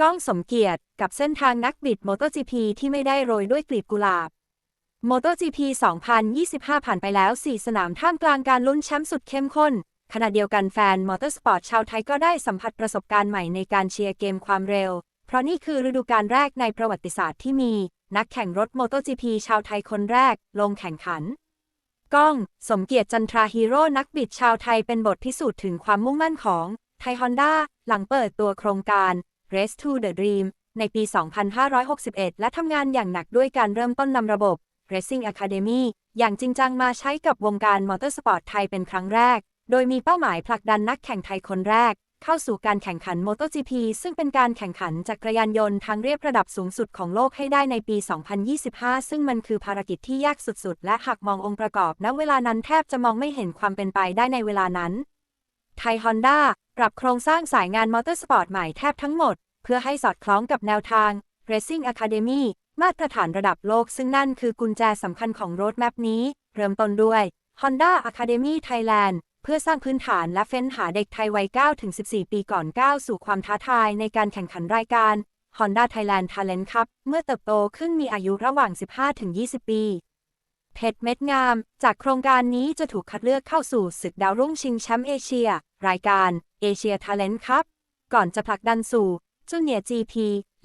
ก้องสมเกียรติ กับเส้นทางนักบิด MotoGP ที่ไม่ได้โรยด้วยกลีบกุหลาบ MotoGP 2025 ผ่านไปแล้ว 4 สนามท่ามกลางการลุ้นแชมป์สุดเข้มข้น ขณะเดียวกันแฟนมอเตอร์สปอร์ตชาวไทยก็ได้สัมผัสประสบการณ์ใหม่ในการเชียร์เกมความเร็ว เพราะนี่คือฤดูกาลแรกในประวัติศาสตร์ที่มี นักแข่งรถ MotoGP ชาวไทยคนแรก ลงแข่งขัน ก้อง สมเกียรติจันทราฮีโร่นักบิดชาวไทยเป็นบทพิสูจน์ถึงความมุ่งมั่นของไทยฮอนด้าหลังเปิดตัวโครงการ Race to the Dream ในปี 2561 และทำงานอย่างหนักด้วยการเริ่มต้นนำระบบ Racing Academy อย่างจริงจังมาใช้กับวงการมอเตอร์สปอร์ตไทยเป็นครั้งแรก โดยมีเป้าหมายผลักดันนักแข่งไทยคนแรก เข้าสู่การแข่งขัน MotoGP ซึ่งเป็นการแข่งขันจักรยานยนต์ทางเรียบระดับสูงสุดของโลกให้ได้ในปี 2025 ซึ่งมันคือภารกิจที่ยากสุดๆ และหากมององค์ประกอบณเวลานั้นแทบจะมองไม่เห็นความเป็นไปได้ในเวลานั้นไทยฮอนด้า ปรับโครงสร้างสายงานมอเตอร์สปอร์ตใหม่แทบทั้งหมด เพื่อให้สอดคล้องกับแนวทาง Racing Academy มาตรฐานระดับโลกซึ่งนั่นคือกุญแจสำคัญของโรดแมพนี้ เริ่มต้นด้วย Honda Academy Thailand เพื่อสร้างพื้นฐานและเฟ้นหาเด็กไทยวัย 9-14 ปีก่อนก้าวสู่ความท้าทายในการแข่งขันรายการ Honda Thailand Talent Cup เมื่อเติบโตขึ้นมีอายุระหว่าง 15-20 ปี เพชรเม็ดงาม จากโครงการนี้จะถูกคัดเลือกเข้าสู่ศึกดาวรุ่งชิงแชมป์เอเชีย รายการ Asia Talent Cup ก่อนจะผลักดันสู่จูเนียร์ GP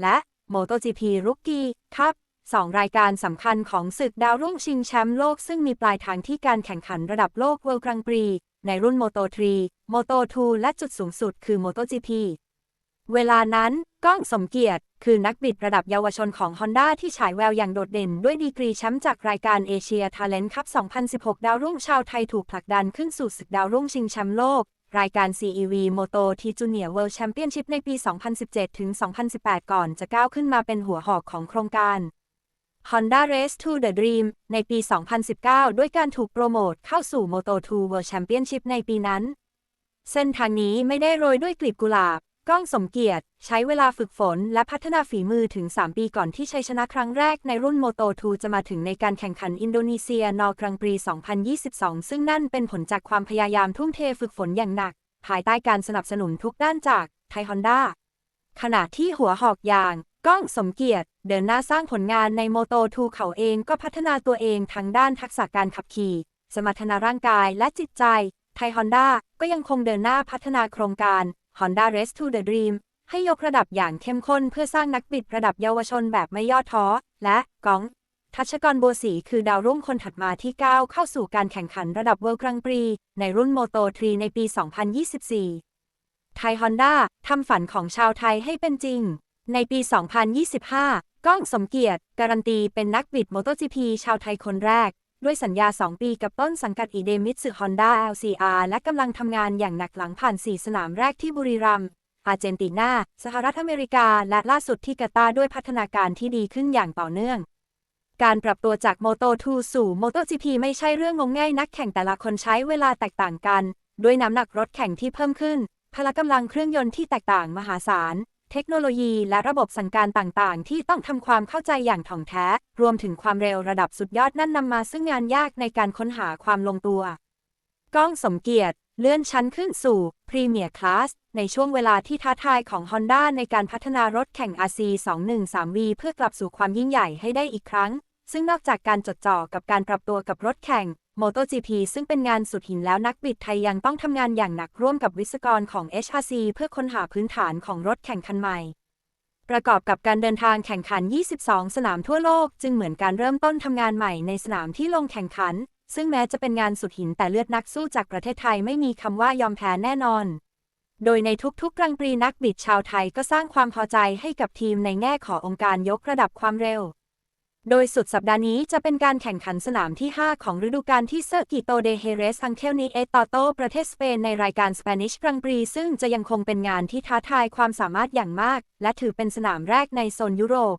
และ MotoGP Rookie Cup สองรายการสำคัญของศึกดาวรุ่งชิงแชมป์โลกซึ่งมีปลายทางที่การแข่งขันระดับโลก World Grand Prix ในรุ่น Moto3 Moto2 และจุดสูงสุดคือ MotoGP เวลานั้นก้องสมเกียรติ คือนักบิดระดับเยาวชนของ Honda ที่ฉายแววอย่างโดดเด่น ด้วยดีกรีแชมป์จากรายการเอเชีย Talent Cup 2016 ดาวรุ่งชาวไทยถูกผลักดันขึ้นสู่ศึกดาวรุ่งชิงแชมป์โลก รายการ CEV Moto T Junior World Championship ในปี 2017 ถึง 2018 ก่อนจะก้าวขึ้นมาเป็นหัวหอกของโครงการ Honda Race to the Dream ในปี 2019 ด้วยการถูกโปรโมทเข้าสู่ Moto2 World Championship ในปีนั้น เส้นทางนี้ไม่ได้โรยด้วยกลีบกุหลาบ ก้องสมเกียรติ ใช้เวลาฝึกฝนและพัฒนาฝีมือถึง 3 ปีก่อนที่ชัยชนะครั้งแรกในรุ่น Moto2 จะมาถึงในการแข่งขันอินโดนีเซียนอกรังปรี 2022 ซึ่งนั่นเป็นผลจากความพยายามทุ่มเทฝึกฝนอย่างหนัก ภายใต้การสนับสนุนทุกด้านจากไทยฮอนด้าขณะที่หัวหอกอย่างก้องสมเกียรติ เดินหน้าสร้างผลงานในโมโตทูเขาเองก็พัฒนาตัวเองทั้งด้านทักษะการขับขี่ สมรรถนะร่างกายและจิตใจ ไทยฮอนด้าก็ยังคงเดินหน้าพัฒนาโครงการ Honda Race to the Dream ให้ยกระดับอย่างเข้มข้นเพื่อสร้างนักบิดระดับเยาวชนแบบไม่ย่อท้อ และก้อง ทัชกรโบวสีคือดาวรุ่งคนถัดมาที่ก้าวเข้าสู่การแข่งขันระดับเวิลด์กรังปรี ในรุ่นโมโตทรีในปี 2024 ไทยฮอนด้าทำฝันของชาวไทยให้เป็นจริง ในปี 2025 ก้องสมเกียรติ การันตีเป็นนักบิด MotoGP ชาวไทยคนแรก ด้วยสัญญา 2 ปีกับต้นสังกัดอีเดมิตสึฮอนด้า LCR และกำลังทำงานอย่างหนักหลังผ่าน 4 สนามแรกที่บุรีรัมย์ อาร์เจนตินา สหรัฐอเมริกา และล่าสุดที่กาตาร์ด้วยพัฒนาการที่ดีขึ้นอย่างต่อเนื่อง การปรับตัวจาก Moto2 สู่ MotoGP ไม่ใช่เรื่องงง่ายนักแข่งแต่ละคนใช้เวลาแตกต่างกัน ด้วยน้ำหนักรถแข่งที่เพิ่มขึ้น พละกำลังเครื่องยนต์ที่แตกต่างมหาศาล เทคโนโลยีและระบบสั่งการต่างๆ ที่ต้องทำความเข้าใจอย่างถ่องแท้ รวมถึงความเร็วระดับสุดยอดนั่นนำมาซึ่งงานยากในการค้นหาความลงตัว ก้องสมเกียรติ เลื่อนชั้นขึ้นสู่พรีเมียร์คลาสในช่วงเวลาที่ท้าทายของ Honda ในการพัฒนารถแข่ง RC 213V เพื่อกลับสู่ความยิ่งใหญ่ให้ได้อีกครั้ง ซึ่งนอกจากการจดจ่อกับการปรับตัวกับรถแข่ง MotoGP ซึ่งเป็นงานสุดหินแล้วนักบิดไทยยังต้องทำงานอย่างหนักร่วมกับวิศวกรของ HRC เพื่อค้นหาพื้นฐานของรถแข่งคันใหม่ ประกอบกับการเดินทางแข่งขัน 22 สนามทั่วโลก จึงเหมือนการเริ่มต้นทำงานใหม่ในสนามที่ลงแข่งขัน ซึ่งแม้จะเป็นงานสุดหินแต่เลือดนักสู้จากประเทศไทยไม่มีคำว่ายอมแพ้แน่นอน โดยในทุกๆกรังปรีนักบิดชาวไทยก็สร้างความพอใจให้กับทีมในแง่ขององค์การยกระดับความเร็ว โดยสุดสัปดาห์นี้จะเป็นการแข่งขันสนามที่ 5 ของฤดูกาลที่เซอร์กิโตเดเฮเรสอังเคลนีเอตโตประเทศสเปนในรายการ Spanish Grand Prix ซึ่งจะยังคงเป็นงานที่ท้าทายความสามารถอย่างมาก และถือเป็นสนามแรกในโซนยุโรป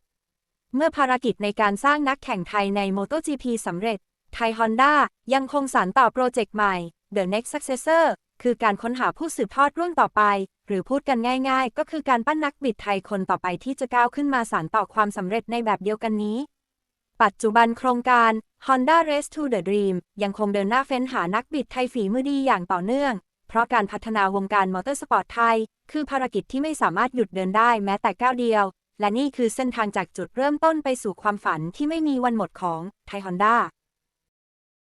เมื่อภารกิจในการสร้างนักแข่งไทยใน MotoGP สำเร็จ ไทยฮอนด้ายังคงสานต่อโปรเจกต์ใหม่ The Next Successor คือการค้นหาผู้สืบทอดรุ่นต่อไป หรือพูดกันง่าย ๆ ก็คือการปั้นนักบิดไทยคนต่อไปที่จะก้าวขึ้นมาสานต่อความสำเร็จในแบบเดียวกันนี้ ปัจจุบันโครงการ Honda Race to the Dream ยังคงเดินหน้าเฟ้นหานักบิดไทยฝีมือดีอย่างต่อเนื่อง เพราะการพัฒนาวงการมอเตอร์สปอร์ตไทย คือภารกิจที่ไม่สามารถหยุดเดินได้แม้แต่ก้าวเดียว และนี่คือเส้นทางจากจุดเริ่มต้นไปสู่ความฝันที่ไม่มีวันหมดของไทยฮอนด้า